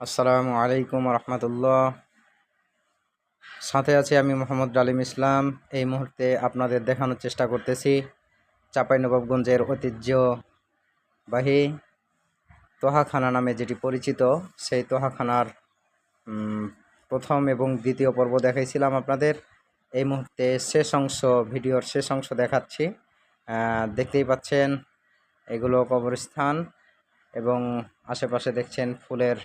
আসসালামু আলাইকুম রহমতুল্লাহ। সাথে আছি আমি মোহাম্মদ ডালিম ইসলাম। এই মুহূর্তে আপনাদের দেখানোর চেষ্টা করতেছি চাঁপাইনবাবগঞ্জের ঐতিহ্যবাহী তোহাখানা নামে যেটি পরিচিত, সেই তোহাখানার প্রথম এবং দ্বিতীয় পর্ব দেখাইছিলাম আপনাদের। এই মুহূর্তে শেষ অংশ, ভিডিওর শেষ অংশ দেখাচ্ছি। দেখতেই পাচ্ছেন, এগুলো কবরস্থান এবং আশেপাশে দেখছেন ফুলের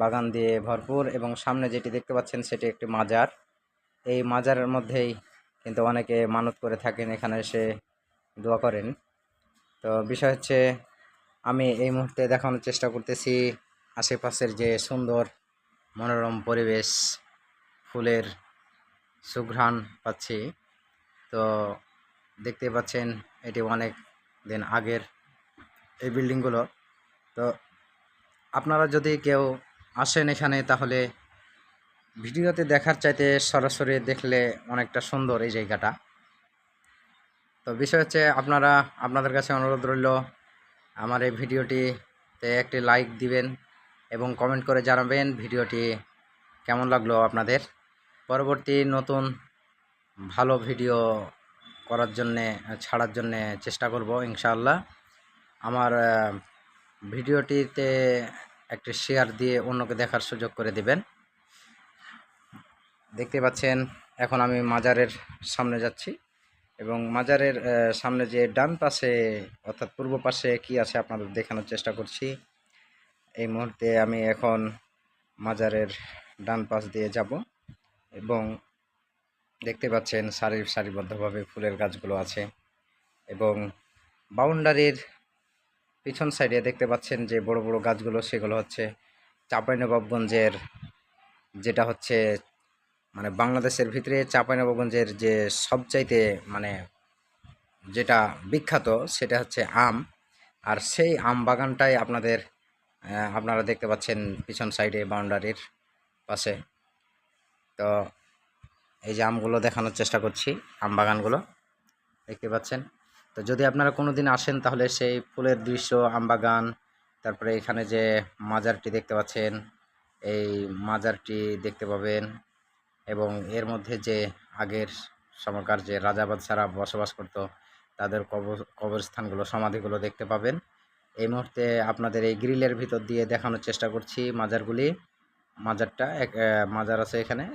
বাগান দিয়ে ভরপুর এবং সামনে যেটি দেখতে পাচ্ছেন সেটি একটি মাজার। এই মাজারের মধ্যেই কিন্তু অনেকে মানত করে থাকেন, এখানে এসে দোয়া করেন। তো বিষয় হচ্ছে, আমি এই মুহূর্তে দেখানোর চেষ্টা করতেছি আশেপাশের যে সুন্দর মনোরম পরিবেশ, ফুলের সুঘ্রাণ পাচ্ছি। তো দেখতে পাচ্ছেন, এটি অনেক দিন আগের এই বিল্ডিংগুলো। তো আপনারা যদি কেউ আসেন এখানে, তাহলে ভিডিওতে দেখার চাইতে সরাসরি দেখলে অনেকটা সুন্দর এই জায়গাটা। তো বিষয় হচ্ছে আপনারা, আপনাদের কাছে অনুরোধ রইল, আমার এই ভিডিওটিতে একটি লাইক দিবেন এবং কমেন্ট করে জানাবেন ভিডিওটি কেমন লাগল আপনাদের। পরবর্তী নতুন ভালো ভিডিও করার জন্যে, ছাড়ার জন্যে চেষ্টা করব ইনশাআল্লাহ। আমার ভিডিওটিতে একটি শেয়ার দিয়ে অন্যকে দেখার সুযোগ করে দিবেন। দেখতে পাচ্ছেন, এখন আমি মাজারের সামনে যাচ্ছি এবং মাজারের সামনে যে ডান পাশে, অর্থাৎ পূর্ব পাশে কি আছে আপনাদের দেখানোর চেষ্টা করছি। এই মুহূর্তে আমি এখন মাজারের ডান পাশ দিয়ে যাব এবং দেখতে পাচ্ছেন সারি সারিবদ্ধভাবে ফুলের গাছগুলো আছে এবং বাউন্ডারির পিছন সাইডে দেখতে পাচ্ছেন যে বড় বড় গাছগুলো, সেগুলো হচ্ছে চাঁপাইনবাবগঞ্জের যেটা হচ্ছে মানে বাংলাদেশের ভিতরে চাঁপাইনবাবগঞ্জের যে সবচাইতে মানে যেটা বিখ্যাত সেটা হচ্ছে আম। আর সেই আম বাগানটাই আপনাদের আপনারা দেখতে পাচ্ছেন পিছন সাইডে বাউন্ডারির পাশে। তো এই যে আমগুলো দেখানোর চেষ্টা করছি, আম বাগানগুলো, দেখতে পাচ্ছেন। তো যদি আপনারা কোনো দিন আসেন তাহলে সেই ফুলের দৃশ্য, আমবাগান, তারপরে এখানে যে মাজারটি দেখতে পাচ্ছেন, এই মাজারটি দেখতে পাবেন এবং এর মধ্যে যে আগের সময়কার যে রাজাবাদ বাদশারা বসবাস করতো, তাদের কবর কবরস্থানগুলো, সমাধিগুলো দেখতে পাবেন। এই মুহূর্তে আপনাদের এই গ্রিলের ভিতর দিয়ে দেখানোর চেষ্টা করছি মাজারগুলি। মাজারটা এক মাজার আছে এখানে।